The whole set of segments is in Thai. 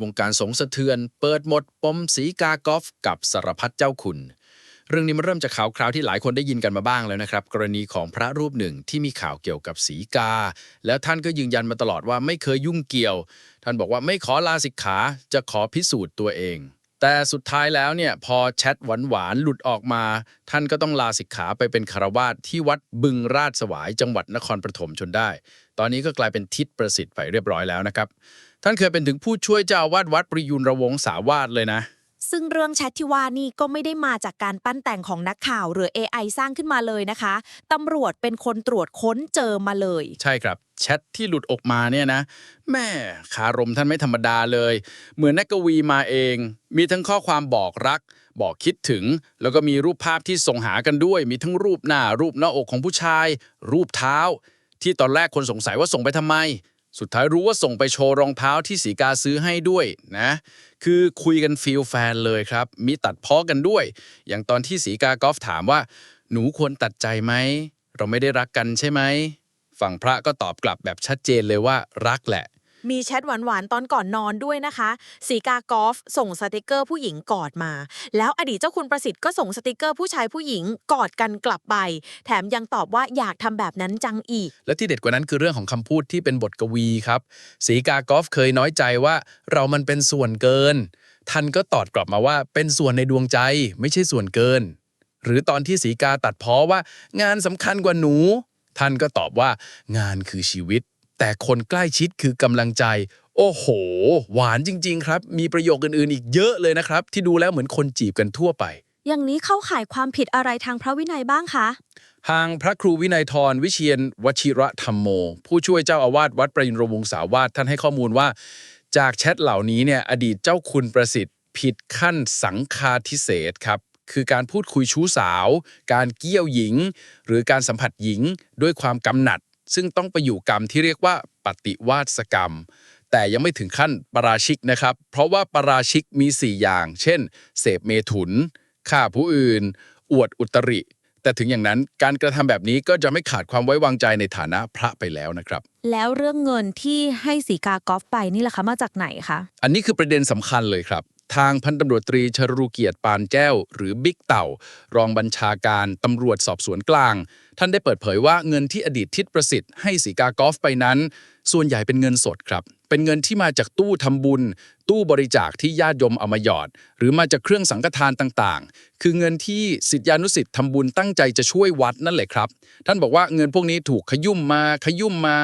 วงการสงสะเทือน เปิดหมดปมสีกากอล์ฟกับสารพัดเจ้าคุณ เรื่องนี้มันเริ่มจากข่าวคราวที่หลายคนได้ยินกันมาบ้างแล้วนะครับ กรณีของพระรูปหนึ่งที่มีข่าวเกี่ยวกับสีกา แล้วท่านก็ยืนยันมาตลอดว่าไม่เคยยุ่งเกี่ยว ท่านบอกว่าไม่ขอลาสิกขาจะขอพิสูจน์ตัวเองแต่สุดท้ายแล้วเนี่ยพอแชทหวานๆหลุดออกมา ท่านก็ต้องลาสิกขาไปเป็นคารวาสที่วัดบึงราชสวายจังหวัดนครปฐมจนได้ ตอนนี้ก็กลายเป็นทิศประสิทธิ์ไปเรียบร้อยแล้วนะครับ ท่านเคยเป็นถึงผู้ช่วยเจ้าอาวาดวัดประยุนระวงสาวาสเลยนะ ซึ่งเรื่องแชทที่ว่านี่ก็ไม่ได้มาจากการปั้นแต่งของนักข่าวหรือ AI สร้างขึ้นมาเลยนะคะตำรวจเป็นคนตรวจค้นเจอมาเลย ใช่ครับแชทที่หลุดออกมาเนี่ยนะแม่คารมท่านไม่ธรรมดาเลย เหมือนนักกวีมาเอง มีทั้งข้อความบอกรัก บอกคิดถึง แล้วก็มีรูปภาพที่ส่งหากันด้วย มีทั้งรูปหน้า รูปหน้าอกของผู้ชาย รูปเท้า ที่ตอนแรกคนสงสัยว่าส่งไปทำไม สุดท้ายรู้ว่าส่งไปโชว์รองเท้าที่สีกาซื้อให้ด้วยนะ คือคุยกันฟีลแฟนเลยครับ มีตัดพ้อกันด้วย อย่างตอนที่สีกากอล์ฟถามว่า หนูควรตัดใจไหม เราไม่ได้รักกันใช่ไหม ฝั่งพระก็ตอบกลับแบบชัดเจนเลยว่ารักแหละ มีแชทหวานๆ ตอนก่อนนอนด้วยนะคะ สีกากอล์ฟส่งสติกเกอร์ผู้หญิงกอดมา แล้วอดีตเจ้าคุณประสิทธิ์ก็ส่งสติกเกอร์ผู้ชายผู้หญิงกอดกันกลับไป แถมยังตอบว่าอยากทำแบบนั้นจังอีก และที่เด็ดกว่านั้นคือเรื่องของคำพูดที่เป็นบทกวีครับ สีกากอฟเคยน้อยใจว่าเรามันเป็นส่วนเกิน ท่านก็ตอบกลับมาว่าเป็นส่วนในดวงใจไม่ใช่ส่วนเกิน หรือตอนที่สีกาตัดพ้อว่า งานสำคัญกว่าหนู ท่านก็ตอบว่างานคือชีวิต แต่คนใกล้ชิดคือกำลังใจ โอ้โห หวานจริง ๆ ครับ มีประโยคอื่น ๆ อีกเยอะเลยนะครับ ที่ดูแล้วเหมือนคนจีบกันทั่วไป อย่างนี้เข้าข่ายความผิดอะไรทางพระวินัยบ้างคะ ทางพระครูวินัยทรวิเชียนวชิระธรรมโม ผู้ช่วยเจ้าอาวาสวัดประยุนรวงศาวาสท่านให้ข้อมูลว่า จากแชทเหล่านี้เนี่ยอดีตเจ้าคุณประสิทธิ์ผิดขั้นสังฆาทิเศษครับคือการพูดคุยชู้สาว การเกี้ยวหญิง หรือการสัมผัสหญิงด้วยความกำหนัด ซึ่งต้องไปอยู่กรรมที่เรียกว่าปฏิวาสกรรม แต่ยังไม่ถึงขั้นปาราชิกนะครับ เพราะว่าปาราชิกมี 4 อย่าง เช่น เสพเมถุนฆ่าผู้อื่น อวดอุตริ แต่ถึงอย่างนั้นการกระทำแบบนี้ก็จะไม่ขาดความไว้วางใจในฐานะพระไปแล้วนะครับ แล้วเรื่องเงินที่ให้สีกากอล์ฟไปนี่แหละคะมาจากไหนคะ อันนี้คือประเด็นสำคัญเลยครับ ทางพันตำรวจตรีชรูเกียรติปานแก้ว หรือบิ๊กเต่า รองบัญชาการตำรวจสอบสวนกลาง ท่านได้เปิดเผยว่าเงินที่อดีตทิศประสิทธิ์ให้สีกากอล์ฟไปนั้น ส่วนใหญ่เป็นเงินสดครับ เป็นเงินที่มาจากตู้ทำบุญ ตู้บริจาคที่ญาติโยมเอามาหยอด หรือมาจากเครื่องสังฆทานต่างๆ คือเงินที่สิทธิานุสิทธิ์ทำบุญตั้งใจจะช่วยวัดนั่นแหละครับ ท่านบอกว่าเงินพวกนี้ถูกขยุ่มมาขยุ่มมา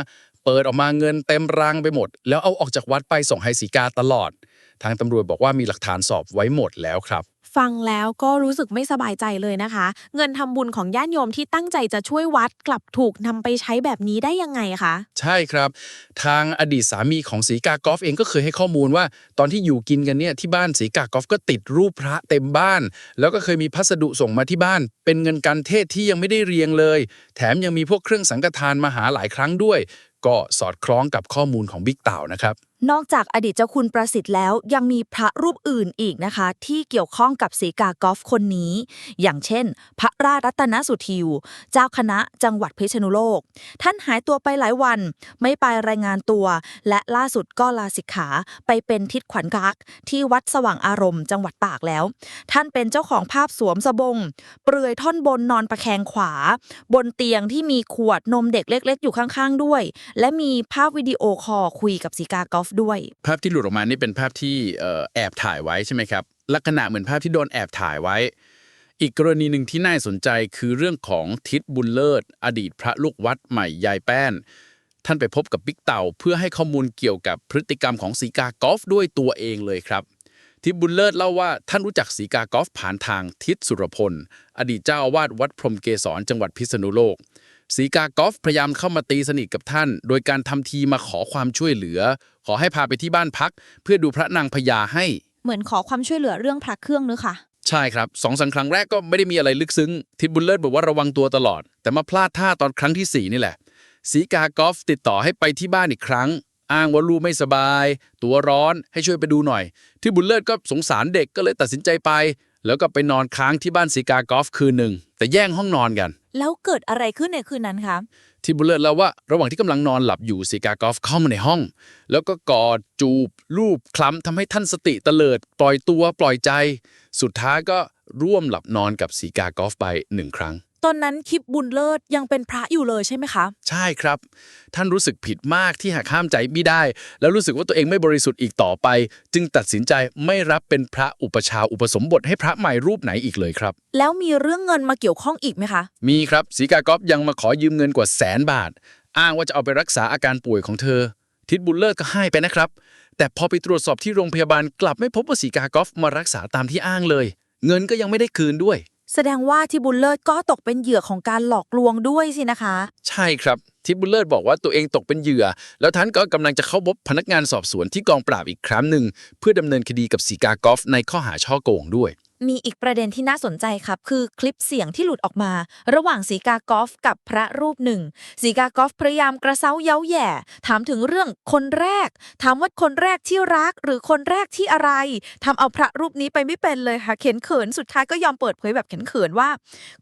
เปิดออกมาเงินเต็มรังไปหมด แล้วเอาออกจากวัดไปส่งให้สีกาตลอด ทางตำรวจบอกว่ามีหลักฐานสอบไว้หมดแล้วครับ ฟังแล้วก็รู้สึกไม่สบายใจเลยนะคะ เงินทำบุญของญาติโยมที่ตั้งใจจะช่วยวัดกลับถูกนำไปใช้แบบนี้ได้ยังไงคะ ใช่ครับ ทางอดีตสามีของสีกากอฟเองก็เคยให้ข้อมูลว่า ตอนที่อยู่กินกันเนี่ยที่บ้านสีกากอฟก็ติดรูปพระเต็มบ้าน แล้วก็เคยมีพัสดุส่งมาที่บ้าน เป็นเงินการเทศที่ยังไม่ได้เรียงเลย แถมยังมีพวกเครื่องสังฆทานมาหาหลายครั้งด้วย ก็สอดคล้องกับข้อมูลของบิ๊กเต่านะครับ นอกจากอดีตเจ้าคุณประสิทธิ์แล้วยังมีพระรูปอื่นอีกนะคะ ที่เกี่ยวข้องกับสีกากอล์ฟคนนี้ อย่างเช่น พระราชรัตนสุทิว เจ้าคณะจังหวัดพิษณุโลก ท่านหายตัวไปหลายวัน ไม่ไปรายงานตัว และล่าสุดก็ลาสิกขาไปเป็นทิศขวัญกักที่วัดสว่างอารมณ์จังหวัดตากแล้ว ท่านเป็นเจ้าของภาพสวมสบง เปลือยท่อนบนนอนประแคงขวา บนเตียงที่มีขวดนมเด็กเล็ก ๆ อยู่ข้างๆด้วย และมีภาพวิดีโอคอลคุยกับสีกากอล์ฟด้วย ภาพที่หลุดออกมานี่เป็นภาพที่แอบถ่ายไว้ใช่ไหมครับ ลักษณะเหมือนภาพที่โดนแอบถ่ายไว้ อีกกรณีหนึ่งที่น่าสนใจคือเรื่องของทิศบุญเลิศ อดีตพระลูกวัดใหม่ยายแป้น ท่านไปพบกับบิ๊กเต่า เพื่อให้ข้อมูลเกี่ยวกับพฤติกรรมของสีกากอล์ฟด้วยตัวเองเลยครับทิศบุญเลิศเล่าว่าท่านรู้จักสีกากอล์ฟผ่านทางทิศสุรพล อดีตเจ้าอาวาสวัดพรมเกศรจังหวัดพิษณุโลก สีกากอล์ฟพยายามเข้ามาตีสนิทกับท่าน โดยการทำทีมาขอความช่วยเหลือ ขอให้พาไปที่บ้านพัก เพื่อดูพระนางพญาให้ เหมือนขอความช่วยเหลือเรื่องพระเครื่องนึกค่ะ ใช่ครับสองสามครั้งแรกก็ไม่ได้มีอะไรลึกซึ้ง ทิศบุญเลิศบอกว่าระวังตัวตลอด แต่มาพลาดท่าตอนครั้งที่สี่นี่แหละ สีกากอล์ฟติดต่อให้ไปที่บ้านอีกครั้ง อ้างว่าลูกไม่สบาย ตัวร้อนให้ช่วยไปดูหน่อย ที่บุญเลิศก็สงสารเด็กก็เลยตัดสินใจไป แล้วก็ไปนอนค้างที่บ้านสีกากอล์ฟคืนหนึ่งแต่แย่งห้องนอนกัน แล้วเกิดอะไรขึ้นในคืนนั้นคะที่บุลเลอร์เล่าว่าระหว่างที่กำลังนอนหลับอยู่สีกากอฟเข้ามาในห้อง แล้วก็กอดจูบลูบคล้ำทำให้ท่านสติเตลิด ปล่อยตัวปล่อยใจ สุดท้ายก็ร่วมหลับนอนกับสีกากอฟไปหนึ่งครั้ง ตอนนั้นคลิปบุญเลิศยังเป็นพระอยู่เลยใช่ไหมคะ ใช่ครับ ท่านรู้สึกผิดมากที่หักห้ามใจไม่ได้ แล้วรู้สึกว่าตัวเองไม่บริสุทธิ์อีกต่อไป จึงตัดสินใจไม่รับเป็นพระอุปชฌาย์อุปสมบทให้พระใหม่รูปไหนอีกเลยครับ แล้วมีเรื่องเงินมาเกี่ยวข้องอีกไหมคะ มีครับสีกากอฟยังมาขอยืมเงินกว่าแสนบาท อ้างว่าจะเอาไปรักษาอาการป่วยของเธอ ทิดบุญเลิศก็ให้ไปนะครับ แต่พอไปตรวจสอบที่โรงพยาบาลกลับไม่พบว่าสีกากอฟมารักษาตามที่อ้างเลย เงินก็ยังไม่ได้คืนด้วย แสดงว่าทิบุลเลอร์ก็ตกเป็นเหยื่อของการหลอกลวงด้วยสินะคะ ใช่ครับทิบุลเลอร์บอกว่าตัวเองตกเป็นเหยื่อ แล้วท่านก็กำลังจะเข้าพบพนักงานสอบสวนที่กองปราบอีกครั้งหนึ่งเพื่อดำเนินคดีกับสีกากอฟในข้อหาช่อโกงด้วย มีอีกประเด็นที่น่าสนใจครับ คือคลิปเสียงที่หลุดออกมา ระหว่างสีกากอฟกับพระรูปหนึ่งสีกากอฟพยายามกระเซ้าเย้าแย่ ถามถึงเรื่องคนแรก ถามว่าคนแรกที่รักหรือคนแรกที่อะไรทำเอาพระรูปนี้ไปไม่เป็นเลยค่ะเข็นเขินสุดท้ายก็ยอมเปิดเผยแบบเข็นเขินว่า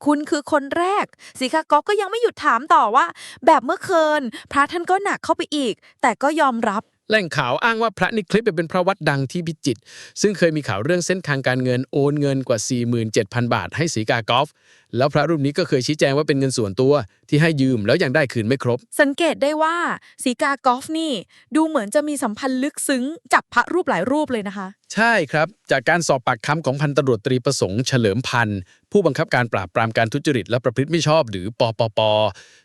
คุณคือคนแรกสีกากอฟก็ยังไม่หยุดถามต่อว่า แบบเมื่อคืนพระท่านก็หนักเข้าไปอีก แต่ก็ยอมรับ แหล่งข่าวอ้างว่าพระในคลิปเป็นพระวัดดังที่พิจิตรซึ่งเคยมีข่าวเรื่องเส้นทางการเงินโอนเงินกว่า 47,000 บาท ให้สีกากอฟแล้วพระรูปนี้ก็เคยชี้แจงว่าเป็นเงินส่วนตัวที่ให้ยืมแล้วยังได้คืนไม่ครบ สังเกตได้ว่าสีกากอฟนี่ ดูเหมือนจะมีสัมพันธ์ลึกซึ้งจับพระรูปหลายรูปเลยนะคะ ใช่ครับ จากการสอบปากคำของพันตำรวจตรีประสงค์เฉลิมพันธ์ผู้บังคับการปราบปรามการทุจริตและประพฤติไม่ชอบ หรือปปป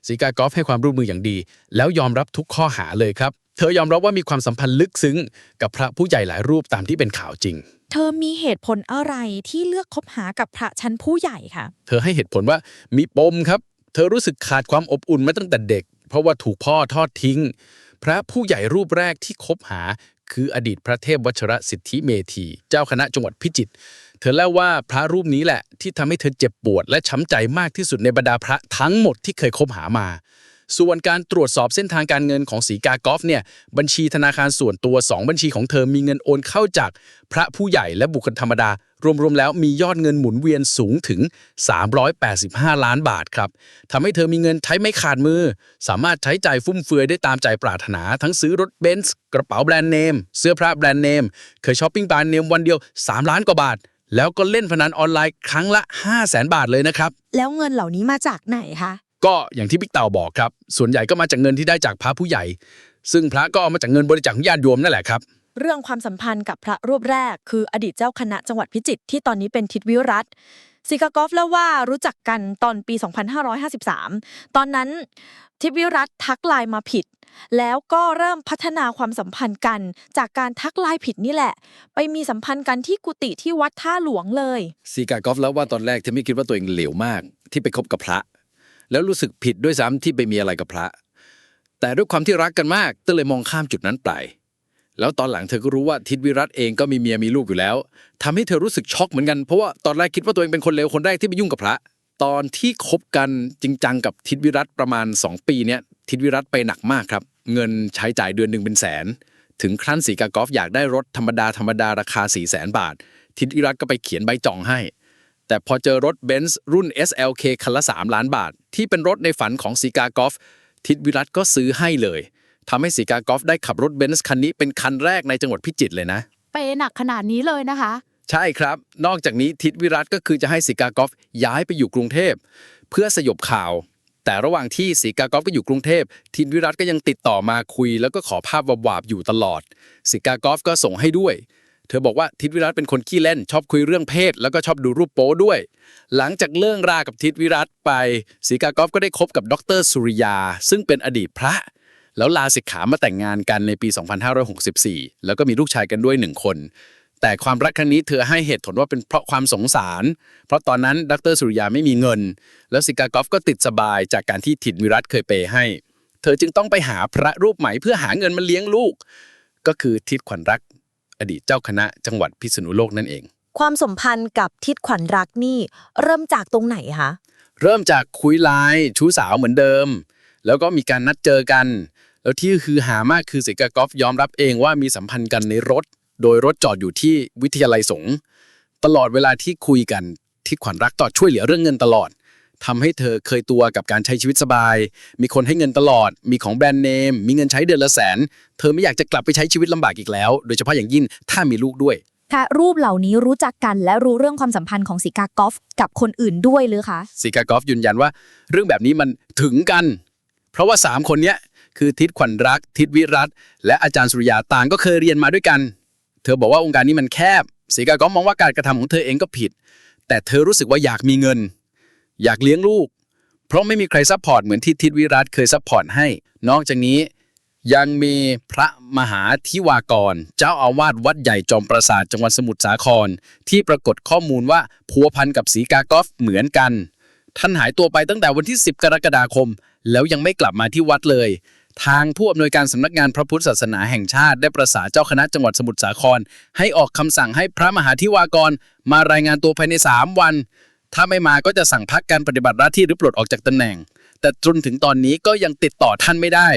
สีกากอฟให้ความร่วมมืออย่างดี แล้วยอมรับทุกข้อหาเลยครับ เธอยอมรับว่ามีความสัมพันธ์ลึกซึ้ง กับพระผู้ใหญ่หลายรูปตามที่เป็นข่าวจริง เธอมีเหตุผลอะไรที่เลือกคบหากับพระชั้นผู้ใหญ่คะเธอให้เหตุผลว่ามีปมครับ เธอรู้สึกขาดความอบอุ่นมาตั้งแต่เด็ก เพราะว่าถูกพ่อทอดทิ้ง พระผู้ใหญ่รูปแรกที่คบหา คืออดีตพระเทพวัชรสิทธิเมธี เจ้าคณะจังหวัดพิจิตรเธอเล่าว่าพระรูปนี้แหละที่ทำให้เธอเจ็บปวด และช้ำใจมากที่สุดในบรรดาพระทั้งหมดที่เคยคบหามา ส่วนการตรวจสอบเส้นทางการเงินของสีกากอฟเนี่ยบัญชีธนาคารส่วนตัว 2 บัญชีของเธอมีเงินโอนเข้าจากพระผู้ใหญ่และบุคคลธรรมดารวมๆแล้วมียอดเงินหมุนเวียนสูงถึง 385 ล้านบาทครับทำให้เธอมีเงินใช้ไม่ขาดมือ สามารถใช้จ่ายฟุ่มเฟือยได้ตามใจปรารถนา ทั้งซื้อรถเบนซ์กระเป๋าแบรนด์เนม เสื้อผ้าแบรนด์เนม เคยช้อปปิ้งแบรนด์เนมวันเดียว 3 ล้านกว่าบาท แล้วก็เล่นพนันออนไลน์ครั้งละ 5 0 0แสนบาทเลยนะครับ แล้วเงินเหล่านี้มาจากไหนคะ ก็อย่างที่พี่เต่าบอกครับ ส่วนใหญ่ก็มาจากเงินที่ได้จากพระผู้ใหญ่ ซึ่งพระก็เอามาจากเงินบริจาคของญาติโยมนั่นแหละครับ เรื่องความสัมพันธ์กับพระรูปแรก คืออดีตเจ้าคณะจังหวัดพิจิตรที่ตอนนี้เป็นทิศวิรัตซิกากอฟเล่าว่ารู้จักกันตอนปี 2553 ตอนนั้นทิศวิรัตทักไลน์มาผิด แล้วก็เริ่มพัฒนาความสัมพันธ์กัน จากการทักไลน์ผิดนี่แหละ ไปมีสัมพันธ์กันที่กุฏิที่วัดท่าหลวงเลยซีกากอฟแล้วว่าตอนแรกเธอไม่คิดว่าตัวเองเหลวมาก ที่ไปคบกับพระ แล้วรู้สึกผิดด้วยซ้ำที่ไปมีอะไรกับพระ แต่ด้วยความที่รักกันมากก็เลยมองข้ามจุดนั้นไป แล้วตอนหลังเธอก็รู้ว่าทิดวิรัตเองก็มีเมียมีลูกอยู่แล้วทำให้เธอรู้สึกช็อกเหมือนกันเพราะว่าตอนแรกคิดว่าตัวเองเป็นคนเลวคนแรกที่ไปยุ่งกับพระ ตอนที่คบกันจริงจังกับทิดวิรัตประมาณ 2 ปีเนี้ยทิดวิรัตไปหนักมากครับ เงินใช้จ่ายเดือนหนึ่งเป็นแสน ถึงครั้นสีกากอฟอยากได้รถธรรมดาธรรมดาราคา4 0 0แสนบาท ทิดวิรัตก็ไปเขียนใบจองให้ แต่พอเจอรถเบนซ์รุ่น SLK คันละ 3 ล้านบาท ที่เป็นรถในฝันของสีกากอฟทิดวิรัตก็ซื้อให้เลยทำให้สีกากอฟได้ขับรถเบนซ์คันนี้เป็นคันแรกในจังหวัดพิจิตรเลยนะเปย์หนักขนาดนี้เลยนะคะ ใช่ครับ นอกจากนี้ทิดวิรัตก็คือจะให้สีกากอฟย้ายไปอยู่กรุงเทพ เพื่อสยบข่าว แต่ระหว่างที่สีกากอฟก็อยู่กรุงเทพทิดวิรัตก็ยังติดต่อมาคุย แล้วก็ขอภาพวาบๆอยู่ตลอดสีกากอฟก็ส่งให้ด้วย เธอบอกว่าทิดวิรัตเป็นคนขี้เล่น ชอบคุยเรื่องเพศ แล้วก็ชอบดูรูปโป๊ด้วย หลังจากเลิกรากับทิดวิรัตไปสีกากอฟก็ได้คบกับดรสุริยา ซึ่งเป็นอดีตพระ แล้วลาสิกขามาแต่งงานกันในปี 2564 แล้วก็มีลูกชายกันด้วยหนึ่งคน แต่ความรักครั้งนี้เธอให้เหตุผลว่าเป็นเพราะความสงสาร เพราะตอนนั้นดรสุริยาไม่มีเงิน แล้วสิกากอฟก็ติดสบายจากการที่ถิดวิรัตเคยเปย์ให้ เธอจึงต้องไปหาพระรูปใหม่เพื่อหาเงินมาเลี้ยงลูก ก็คือทิดขวัญรัก อดีตเจ้าคณะจังหวัดพิษณุโลกนั่นเอง ความสัมพันธ์กับทิศขวัญรักนี่เริ่มจากตรงไหนคะ เริ่มจากคุยไลน์ชู้สาวเหมือนเดิม แล้วก็มีการนัดเจอกัน แล้วที่คือหามากคือสิกากอฟยอมรับเองว่ามีสัมพันธ์กันในรถ โดยรถจอดอยู่ที่วิทยาลัยสงฆ์ตลอดเวลาที่คุยกันที่ขวัญรักต่อช่วยเหลือเรื่องเงินตลอด ทำให้เธอเคยตัวกับการใช้ชีวิตสบาย มีคนให้เงินตลอด มีของแบรนด์เนม มีเงินใช้เดือนละแสน เธอไม่อยากจะกลับไปใช้ชีวิตลำบากอีกแล้ว โดยเฉพาะอย่างยิ่งถ้ามีลูกด้วยพระรูปเหล่านี้รู้จักกันและรู้เรื่องความสัมพันธ์ของสีกากอฟกับคนอื่นด้วยหรือคะสีกากอฟยืนยันว่า เรื่องแบบนี้มันถึงกัน เพราะว่า 3 คนเนี้ยคือทิศขวัญรัก ทิศวิรัตและอาจารย์สุริยาต่างก็เคยเรียนมาด้วยกัน เธอบอกว่าองค์การนี้มันแคบสีกากอฟมองว่าการกระทำของเธอเองก็ผิด แต่เธอรู้สึกว่าอยากมีเงิน อยากเลี้ยงลูก เพราะไม่มีใครซัพพอร์ตเหมือนที่ทิศวิรัตเคยซัพพอร์ตให้ นอกจากนี้ยังมีพระมหาทิวากร เจ้าอาวาสวัดใหญ่จอมปราสาทจังหวัดสมุทรสาคร ที่ปรากฏข้อมูลว่าพัวพันกับสีกากอฟเหมือนกัน ท่านหายตัวไปตั้งแต่วันที่ 10 กรกฎาคม แล้วยังไม่กลับมาที่วัดเลย ทางผู้อำนวยการสำนักงานพระพุทธศาสนาแห่งชาติ ได้ประสานเจ้าคณะจังหวัดสมุทรสาคร ให้ออกคำสั่งให้พระมหาธิวากร มารายงานตัวภายใน 3 วัน ถ้าไม่มาก็จะสั่งพักการปฏิบัติหน้าที่หรือปลดออกจากตำแหน่ง แต่จนถึงตอนนี้ก็ยังติดต่อท่านไม่ได้